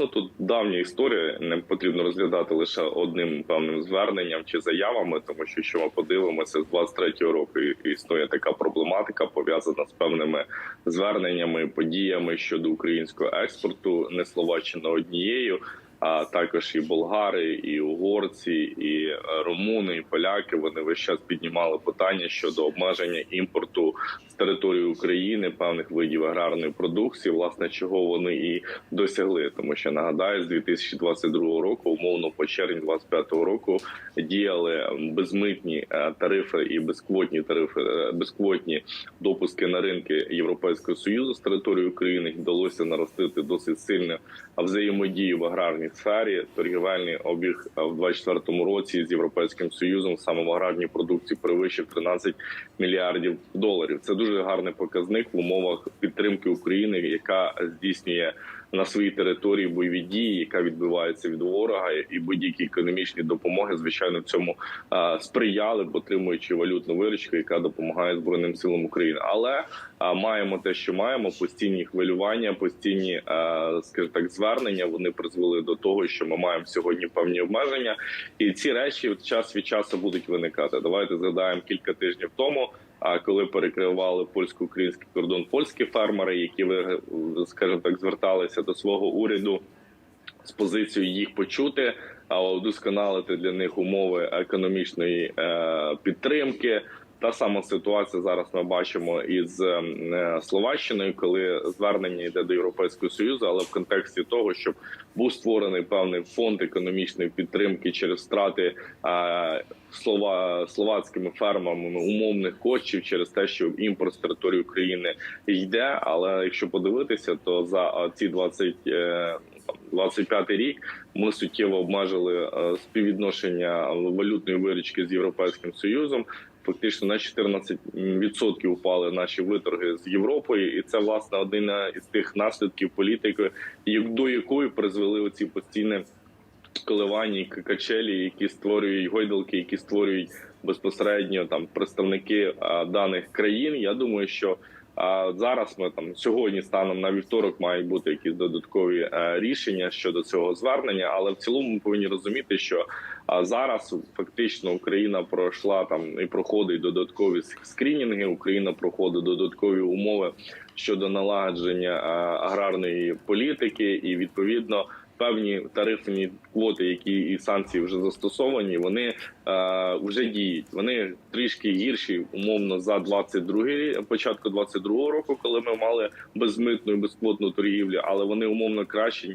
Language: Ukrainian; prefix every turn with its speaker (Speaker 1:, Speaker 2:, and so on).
Speaker 1: Ну тут давня історія. Не потрібно розглядати лише одним певним зверненням чи заявами, тому що що ми подивимося з 23-го року існує така проблематика пов'язана з певними зверненнями, подіями щодо українського експорту, не Словаччина однією. А також і болгари, і угорці, і е, румуни, і поляки вони весь час піднімали питання щодо обмеження імпорту з території України певних видів аграрної продукції, власне, чого вони і досягли. Тому що нагадаю, з 2022 року, умовно по червень 2025 року, діяли безмитні е, тарифи і безквотні тарифи, е, безквотні допуски на ринки Європейського союзу з території України. Вдалося наростити досить сильно взаємодію в аграрній сфері. Торгівельний обіг в в 2024 році з європейським союзом саме в продукції перевищив 13 мільярдів доларів. Це дуже гарний показник в умовах підтримки України, яка здійснює на своїй території бойові дії, яка відбивається від ворога, і будь-які економічні допомоги, звичайно, в цьому сприяли, отримуючи валютну виручку, яка допомагає збройним силам України. Але маємо те, що маємо постійні хвилювання, постійні, скажімо так, звернення. Вони призвели до того, що ми маємо сьогодні певні обмеження, і ці речі час від часу будуть виникати. Давайте згадаємо кілька тижнів тому. А коли перекривали польсько-український кордон польські фермери, які скажімо так зверталися до свого уряду з позицією їх почути, а удосконалити для них умови економічної е, підтримки. Та сама ситуація зараз ми бачимо із е, Словаччиною, коли звернення йде до Європейського союзу, але в контексті того, щоб був створений певний фонд економічної підтримки через втрати е, слова словацькими фермами умовних коштів через те, що імпорт з території України йде. Але якщо подивитися, то за е, ці 20 е, 25 рік ми суттєво обмежили співвідношення валютної виручки з європейським союзом. Фактично на 14% упали наші виторги з Європою, і це власне один із тих наслідків політики, до якої призвели оці постійні коливання качелі, які створюють гойдалки, які створюють безпосередньо там представники а, даних країн. Я думаю, що а, зараз ми там сьогодні, станом на вівторок, мають бути якісь додаткові е, рішення щодо цього звернення. Але в цілому ми повинні розуміти, що зараз фактично Україна пройшла там і проходить додаткові скринінги. Україна проходить додаткові умови щодо налагодження аграрної політики, і відповідно певні тарифні квоти, які і санкції вже застосовані, вони е, вже діють. Вони трішки гірші, умовно, за 22 рік, початку 22 року, коли ми мали безмитну і безквотну торгівлю, але вони умовно кращі